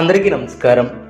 అందరికీ నమస్కారం.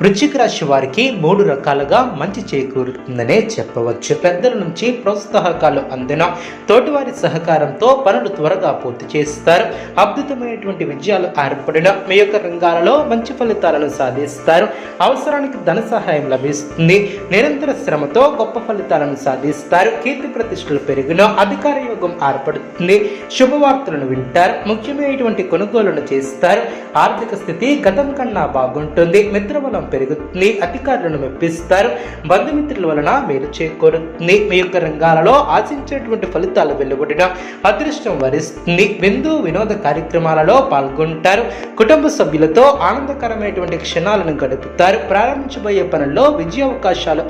వృశ్చిక రాశి వారికి మూడు రకాలుగా మంచి చేకూరుతుందనే చెప్పవచ్చు. పెద్దల నుంచి ప్రోత్సాహకాలు అందిన తోటివారి సహకారంతో పనులు త్వరగా పూర్తి చేస్తారు. అద్భుతమైనటువంటి విజయాలు ఏర్పడిన మీ యొక్క రంగాలలో మంచి ఫలితాలను సాధిస్తారు. అవసరానికి ధన సహాయం లభిస్తుంది. నిరంతర శ్రమతో గొప్ప ఫలితాలను సాధిస్తారు. కీర్తి ప్రతిష్టలు పెరిగిన అధికార యోగం ఏర్పడుతుంది. శుభవార్తలను వింటారు. ముఖ్యమైనటువంటి కొనుగోలను చేస్తారు. ఆర్థిక స్థితి గతం కన్నా బాగుంటుంది. మిత్రబలం పెరుగుతుంది అధికారులను మెప్పిస్తారు బంధుమిత్రుల వలన మీరు చేకూరుతుంది. మీ యొక్క రంగాలలో ఆశించేటువంటి ఫలితాలు వెలువడడం అదృష్టం వరిస్తుంది. విందు వినోద కార్యక్రమాలలో పాల్గొంటారు. కుటుంబ సభ్యులతో ఆనందకరమైనటువంటి క్షణాలను గడుపుతారు. ప్రారంభించబోయే పనుల్లో విజయ అవకాశాలు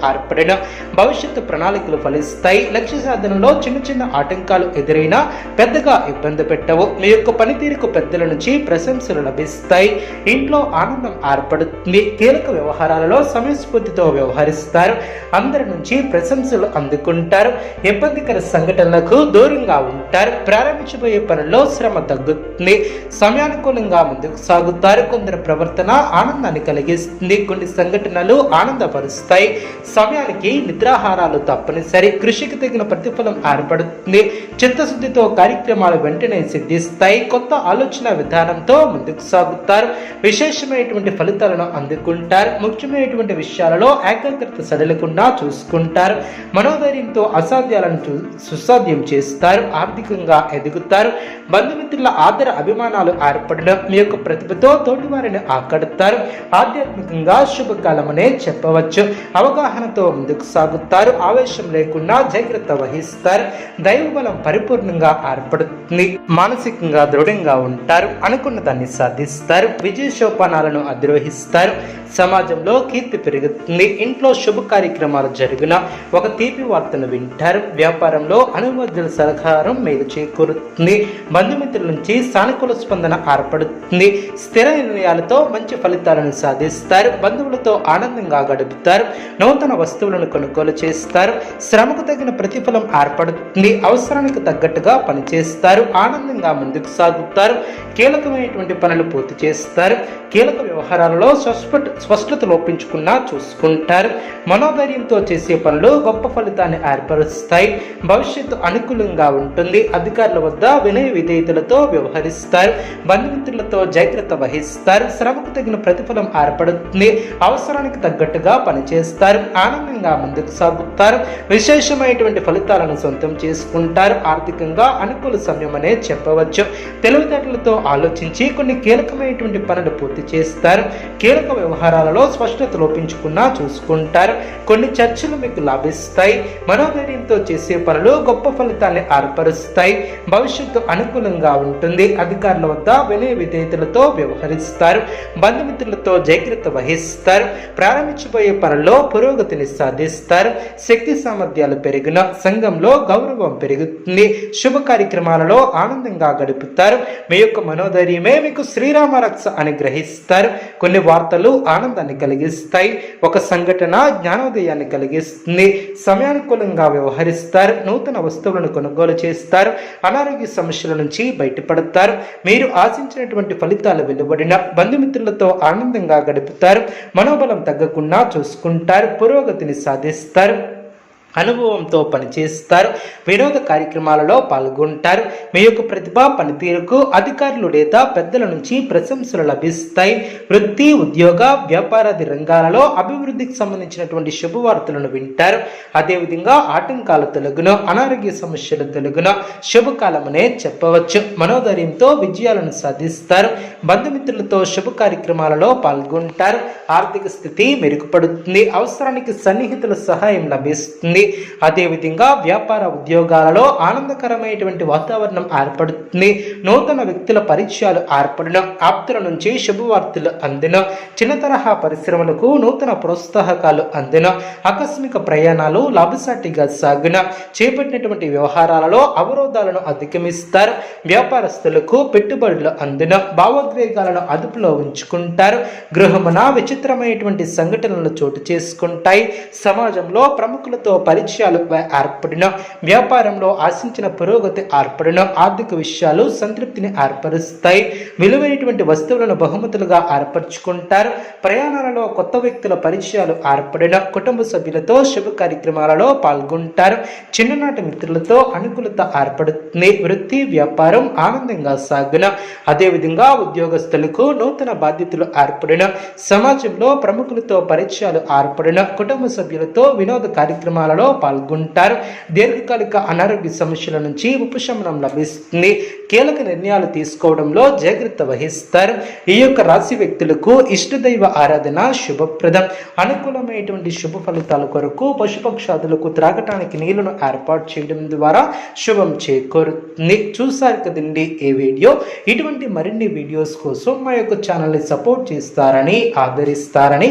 భవిష్యత్తు ప్రణాళికలు ఫలిస్తాయి. లక్ష్య సాధనలో చిన్న చిన్న ఆటంకాలు ఎదురైనా పెద్దగా ఇబ్బంది పెట్టవు. మీ యొక్క పనితీరుకు పెద్దల నుంచి ప్రశంసలు లభిస్తాయి. ఇంట్లో ఆనందం ఏర్పడుతుంది. కీలక వ్యవహారాలలో సమయస్ఫూర్తితో వ్యవహరిస్తారు. అందరి నుంచి ప్రశంసలు అందుకుంటారు. ఇబ్బందికర సంఘటనలకు దూరంగా ఉంటారు. ప్రారంభించబోయే పనుల్లో శ్రమ తగ్గుతుంది. సమయానుకూలంగా ముందుకు సాగుతారు. కొందరు ప్రవర్తన ఆనందాన్ని కలిగిస్తుంది. కొన్ని సంఘటనలు ఆనందపరుస్తాయి. సమయానికి నిద్రాహారాలు తప్పనిసరి. కృషికి తగిన ప్రతిఫలం ఏర్పడుతుంది. చిత్తశుద్ధితో కార్యక్రమాలు వెంటనే సిద్ధిస్తాయి. కొత్త ఆలోచన విధానంతో ముందుకు సాగుతారు. విశేషమైనటువంటి ఫలితాలను అందుకుంటారు. ముఖ్యమైనటువంటి విషయాలలో ఏకాగ్రత సడలకుండా చూసుకుంటారు. మనోధైర్యంతో అసాధ్యాలను సుసాధ్యం చేస్తారు. ఆర్థికంగా ఎదుగుతారు. బంధుమిత్రుల ఆదర అభిమానాలు ఏర్పడడం మీ యొక్క ప్రతిభతో తోటివారిని ఆకడతారు. ఆధ్యాత్మికంగా శుభకాలమనే చెప్పవచ్చు. అవగాహనతో ముందుకు సాగుతారు. ఆవేశం లేకుండా జాగ్రత్త వహిస్తారు. దైవ బలం పరిపూర్ణంగా ఏర్పడుతుంది. మానసికంగా దృఢంగా ఉంటారు. అనుకున్న దాన్ని సాధిస్తారు. విజయ సోపానాలను అధిరోహిస్తారు. సమాజంలో కీర్తి పెరుగుతుంది. ఇంట్లో శుభ కార్యక్రమాలు జరిగిన ఒక తీపి వార్తను వింటారు. వ్యాపారంలో అనుమతుల సహకారం మేలు చేకూరుతుంది. బంధుమిత్రుల నుంచి సానుకూల స్పందన ఏర్పడుతుంది. స్థిర నిర్ణయాలతో మంచి ఫలితాలను సాధిస్తారు. బంధువులతో ఆనందంగా గడుపుతారు. నూతన వస్తువులను కొనుగోలు చేస్తారు. శ్రమకు తగిన ప్రతిఫలం ఏర్పడుతుంది. అవసరానికి తగ్గట్టుగా పనిచేస్తారు. ఆనందంగా ముందుకు సాగుతారు. కీలకమైనటువంటి పనులు పూర్తి చేస్తారు. కీలక వ్యవహారాలలో స్పష్ట స్పష్టత లోపించుకున్నా చూసుకుంటారు. మనోధైర్యంతో చేసే పనులు గొప్ప ఫలితాన్ని ఏర్పరుస్తాయి. భవిష్యత్తు అనుకూలంగా ఉంటుంది. అధికారుల వద్ద వినయ విధేయతలతో వ్యవహరిస్తారు. బంధుమిత్రులతో జాగ్రత్త వహిస్తారు. శ్రమకు తగిన ప్రతిఫలం ఏర్పడుతుంది. అవసరానికి తగ్గట్టుగా పనిచేస్తారు. ఆనందంగా ముందుకు సాగుతారు. విశేషమైనటువంటి ఫలితాలను సొంతం చేసుకుంటారు. ఆర్థికంగా అనుకూల సమయం అనే చెప్పవచ్చు. తెలివితేటలతో ఆలోచించి కొన్ని కీలకమైనటువంటి పనులు పూర్తి చేస్తారు. కీలక వ్యవహారాలు విషయాలలో స్పష్టత లోపించకుండా చూసుకుంటారు. కొన్ని చర్చలు మీకు లాభిస్తాయి. మనోధైర్యంతో చేసే పనులు గొప్ప ఫలితాన్ని ఏర్పరుస్తాయి. భవిష్యత్తు అనుకూలంగా ఉంటుంది. అధికారుల వద్ద వినయ విధేయతలతో వ్యవహరిస్తారు. బంధుమిత్రులతో జాగ్రత్త వహిస్తారు. ప్రారంభించబోయే పనుల్లో పురోగతిని సాధిస్తారు. శక్తి సామర్థ్యాలు పెరిగిన సంఘంలో గౌరవం పెరుగుతుంది. శుభ కార్యక్రమాలలో ఆనందంగా గడుపుతారు. మీ యొక్క మనోధైర్యమే మీకు శ్రీరామ రక్ష అని గ్రహిస్తారు కొన్ని వార్తలు ఆనందాన్ని కలిగిస్తాయి. ఒక సంఘటన జ్ఞానోదయాన్ని కలిగిస్తుంది. సమయానుకూలంగా వ్యవహరిస్తారు. నూతన వస్తువులను కొనుగోలు చేస్తారు. అనారోగ్య సమస్యల నుంచి బయటపడతారు. మీరు ఆశించినటువంటి ఫలితాలు వెలువడిన బంధుమిత్రులతో ఆనందంగా గడుపుతారు. మనోబలం తగ్గకుండా చూసుకుంటారు. పురోగతిని సాధిస్తారు. అనుభవంతో పనిచేస్తారు. వినోద కార్యక్రమాలలో పాల్గొంటారు. మీ యొక్క ప్రతిభ పనితీరుకు అధికారులు లేదా పెద్దల నుంచి ప్రశంసలు లభిస్తాయి. వృత్తి ఉద్యోగ వ్యాపారాది రంగాలలో అభివృద్ధికి సంబంధించినటువంటి శుభవార్తలను వింటారు. అదేవిధంగా ఆటంకాలు తొలగును అనారోగ్య సమస్యలు తొలగును శుభకాలమనే చెప్పవచ్చు. మనోధైర్యంతో విజయాలను సాధిస్తారు. బంధుమిత్రులతో శుభ కార్యక్రమాలలో పాల్గొంటారు. ఆర్థిక స్థితి మెరుగుపడుతుంది. అవసరానికి సన్నిహితుల సహాయం లభిస్తుంది. అదేవిధంగా వ్యాపార ఉద్యోగాలలో ఆనందకరమైనటువంటి వాతావరణం ఏర్పడుతుంది. నూతన వ్యక్తుల పరిచయాలు ఏర్పడిన ఆప్తుల నుంచి శుభవార్తలు అందిన చిన్న తరహా పరిశ్రమలకు నూతన ప్రోత్సాహకాలు అందిన ఆకస్మిక ప్రయాణాలు లాభసాటిగా సాగిన చేపట్టినటువంటి వ్యవహారాలలో అవరోధాలను అధిగమిస్తారు. వ్యాపారస్తులకు పెట్టుబడులు అందిన భావోద్వేగాలను అదుపులో ఉంచుకుంటారు. గృహమున విచిత్రమైనటువంటి సంఘటనలు చోటు చేసుకుంటాయి. సమాజంలో ప్రముఖులతో పరిచయాలు ఏర్పడిన వ్యాపారంలో ఆశించిన పురోగతి ఏర్పడిన ఆర్థిక విషయాలు సంతృప్తిని ఏర్పరుస్తాయి. విలువైనటువంటి వస్తువులను బహుమతులుగా ఏర్పరచుకుంటారు. ప్రయాణాలలో కొత్త వ్యక్తుల పరిచయాలు ఏర్పడిన కుటుంబ సభ్యులతో శుభ కార్యక్రమాలలో పాల్గొంటారు. చిన్ననాటి మిత్రులతో అనుకూలత ఏర్పడుతుంది. వృత్తి వ్యాపారం ఆనందంగా సాగున అదేవిధంగా ఉద్యోగస్తులకు నూతన బాధ్యతలు ఏర్పడిన సమాజంలో ప్రముఖులతో పరిచయాలు ఏర్పడిన కుటుంబ సభ్యులతో వినోద కార్యక్రమాలలో పాల్గొంటారు. దీర్ఘకాలిక అనారోగ్య సమస్యల నుంచి ఉపశమనం లభిస్తుంది. కీలక నిర్ణయాలు తీసుకోవడంలో జాగ్రత్త వహిస్తారు. ఈ యొక్క రాశి వ్యక్తులకు ఇష్టదైవ ఆరాధన శుభప్రదం. అనుకూలమైనటువంటి శుభ ఫలితాల కొరకు పశుపక్షాదులకు త్రాగటానికి నీళ్ళను ఏర్పాటు చేయడం ద్వారా శుభం చేకూరుతుంది. చూసారు కదండి ఈ వీడియో? ఇటువంటి మరిన్ని వీడియోస్ కోసం మా యొక్క ఛానల్ని సపోర్ట్ చేస్తారని ఆదరిస్తారని